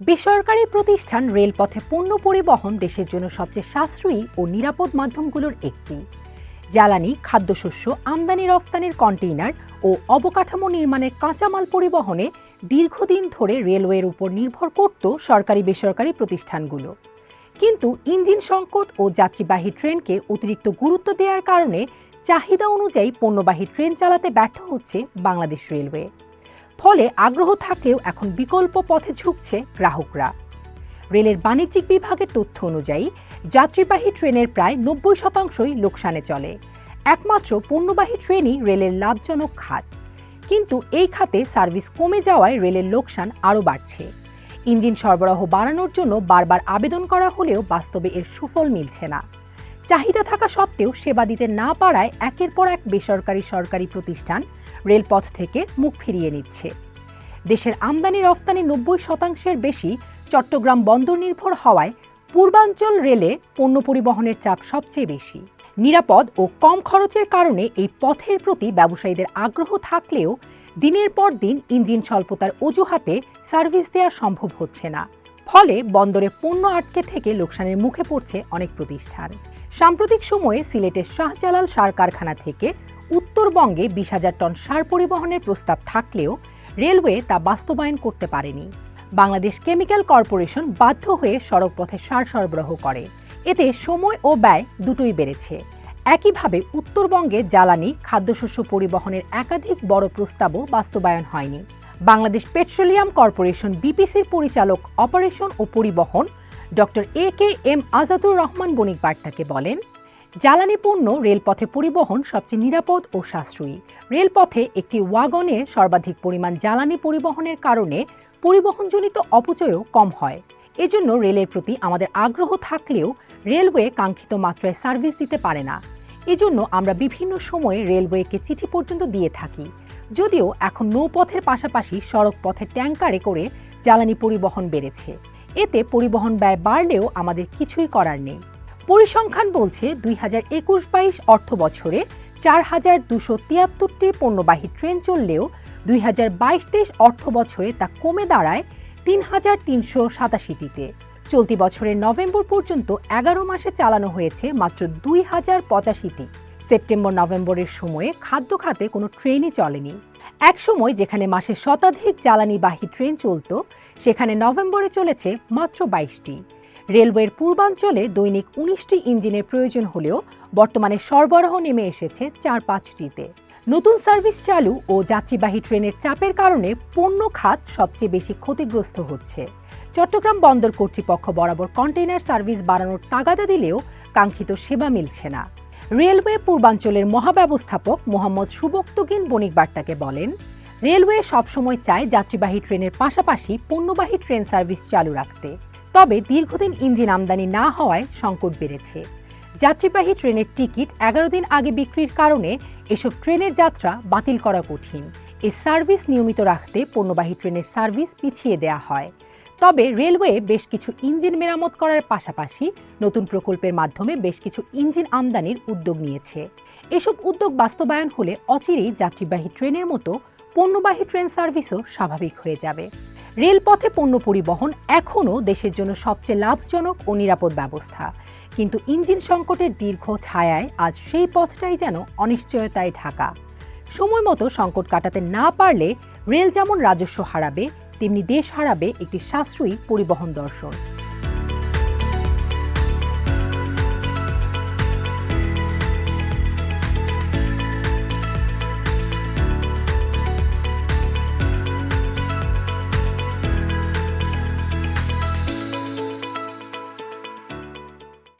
বেসরকারি প্রতিষ্ঠান রেলপথে পণ্য পরিবহন দেশের জন্য সবচেয়ে সাশ্রয়ী ও নিরাপদ মাধ্যমগুলোর একটি। জ্বালানি, খাদ্যশস্য, আমদানি রফতানির কন্টেইনার ও অবকাঠামো নির্মাণের কাঁচামাল পরিবহনে দীর্ঘদিন ধরে রেলওয়ের উপর নির্ভর করত সরকারি বেসরকারি প্রতিষ্ঠানগুলো। কিন্তু ইঞ্জিন সংকট ও যাত্রীবাহী ট্রেনকে অতিরিক্ত গুরুত্ব দেওয়ার কারণে চাহিদা অনুযায়ী পণ্যবাহী ট্রেন চালাতে ব্যর্থ হচ্ছে বাংলাদেশ রেলওয়ে। ফলে আগ্রহ থাকলেও এখন বিকল্প পথে ঝুঁকছে গ্রাহকরা। রেলের বাণিজ্যিক বিভাগের তথ্য অনুযায়ী, যাত্রীবাহী ট্রেনের প্রায় নব্বই শতাংশই লোকসানে চলে। একমাত্র পণ্যবাহী ট্রেনই রেলের লাভজনক খাত। কিন্তু এই খাতে সার্ভিস কমে যাওয়ায় রেলের লোকসান আরও বাড়ছে। ইঞ্জিন সরবরাহ বাড়ানোর জন্য বারবার আবেদন করা হলেও বাস্তবে এর সুফল মিলছে না। চাহিদা থাকা সত্ত্বেও সেবা দিতে না পারায় একের পর এক বেসরকারি সরকারি প্রতিষ্ঠান রেলপথ থেকে মুখ ফিরিয়ে নিচ্ছে। দেশের আমদানি রফতানি নব্বই শতাংশের বেশি চট্টগ্রাম বন্দর নির্ভর হওয়ায় পূর্বাঞ্চল রেলে পণ্য পরিবহনের চাপ সবচেয়ে বেশি। নিরাপদ ও কম খরচের কারণে এই পথের প্রতি ব্যবসায়ীদের আগ্রহ থাকলেও দিনের পর দিন ইঞ্জিন স্বল্পতার অজুহাতে সার্ভিস দেওয়া সম্ভব হচ্ছে না। ফলে বন্দরে পণ্য আটকে থেকে লোকসানের মুখে পড়ছে অনেক প্রতিষ্ঠান। সাম্প্রতিক সময়ে সিলেটের শাহজালাল সার কারখানা থেকে উত্তরবঙ্গে বিশ হাজার টন সার পরিবহনের প্রস্তাব থাকলেও রেলওয়ে তা বাস্তবায়ন করতে পারেনি। বাংলাদেশ কেমিক্যাল কর্পোরেশন বাধ্য হয়ে সড়কপথে সার সরবরাহ করে। এতে সময় ও ব্যয় দুটোই বেড়েছে। একইভাবে উত্তরবঙ্গে জ্বালানি, খাদ্যশস্য পরিবহনের একাধিক বড় প্রস্তাবও বাস্তবায়ন হয়নি। বাংলাদেশ পেট্রোলিয়াম কর্পোরেশন বিপিসির পরিচালক অপারেশন ও পরিবহন doctor A K M Azadur Rahman বণিক বার্তাকে বলেন, জ্বালানি পণ্য রেলপথে পরিবহন সবচেয়ে নিরাপদ ও সাশ্রয়ী। রেলপথে একটি ওয়াগনের সর্বাধিক পরিমাণ জ্বালানি পরিবহনের কারণে পরিবহনজনিত অপচয়ও কম হয়। এজন্য রেলের প্রতি আমাদের আগ্রহ থাকলেও রেলওয়ে কাঙ্ক্ষিত মাত্রায় সার্ভিস দিতে পারে না। এজন্য আমরা বিভিন্ন সময়ে রেলওয়েকে চিঠি পর্যন্ত দিয়ে থাকি। যদিও এখন নৌপথের পাশাপাশি সড়ক পথে ট্যাঙ্কারে করে জ্বালানি পরিবহন বেড়েছে। এতে পরিবহন ব্যয় বাড়লেও আমাদের কিছুই করার নেই। পরিসংখ্যান বলছে দুই হাজার একুশ বাইশ অর্থ বছরে চার হাজার দুশো তিয়াত্তরটি পণ্যবাহী ট্রেন চললেও দুই হাজার বাইশ তেইশ অর্থ বছরে তা কমে দাঁড়ায় তিন হাজার তিনশো সাতাশিটিতে। চলতি বছরের নভেম্বর পর্যন্ত এগারো মাসে চালানো হয়েছে মাত্র দুই হাজার পঁচাশিটি। সেপ্টেম্বর নভেম্বরের সময়ে খাদ্য খাতে কোনো ট্রেনই চলেনি। এক সময় যেখানে মাসে শতাধিক জ্বালানিবাহী ট্রেন চলত, সেখানে নভেম্বরে চলেছে মাত্র বাইশটি। রেলওয়ের পূর্বাঞ্চলে দৈনিক উনিশটি ইঞ্জিনের প্রয়োজন হলেও বর্তমানে সরবরাহ নেমে এসেছে চার পাঁচটিতে। নতুন সার্ভিস চালু ও যাত্রীবাহী ট্রেনের চাপের কারণে পণ্য খাত সবচেয়ে বেশি ক্ষতিগ্রস্ত হচ্ছে। চট্টগ্রাম বন্দর কর্তৃপক্ষ বরাবর কন্টেইনার সার্ভিস বাড়ানোর তাগাদা দিলেও কাঙ্ক্ষিত সেবা মিলছে না। রেলওয়ে পূর্বাঞ্চলের মহাব্যবস্থাপক মোহাম্মদ সুবক্তগিন বণিক বার্তাকে বলেন, রেলওয়ে সবসময় চায় যাত্রীবাহী ট্রেনের পাশাপাশি পণ্যবাহী ট্রেন সার্ভিস চালু রাখতে। তবে দীর্ঘদিন ইঞ্জিন আমদানি না হওয়ায় সংকট বেড়েছে। যাত্রীবাহী ট্রেনের টিকিট এগারো দিন আগে বিক্রির কারণে এসব ট্রেনের যাত্রা বাতিল করা কঠিন। এই সার্ভিস নিয়মিত রাখতে পণ্যবাহী ট্রেনের সার্ভিস পিছিয়ে দেয়া হয়। তবে রেলওয়ে বেশ কিছু ইঞ্জিন মেরামত করার পাশাপাশি নতুন প্রকল্পের মাধ্যমে বেশ কিছু ইঞ্জিন আমদানির উদ্যোগ নিয়েছে। এসব উদ্যোগ বাস্তবায়ন হলে অচিরেই যাত্রীবাহী ট্রেনের মতো পণ্যবাহী ট্রেন সার্ভিসও স্বাভাবিক হয়ে যাবে। রেলপথে পণ্য পরিবহন এখনও দেশের জন্য সবচেয়ে লাভজনক ও নিরাপদ ব্যবস্থা। কিন্তু ইঞ্জিন সংকটের দীর্ঘ ছায়ায় আজ সেই পথটাই যেন অনিশ্চয়তায় ঢাকা। সময় মতো সংকট কাটাতে না পারলে রেল যেমন রাজস্ব হারাবে তেমনি দেশ হারাবে একটি সাশ্রয়ী পরিবহন দর্শন।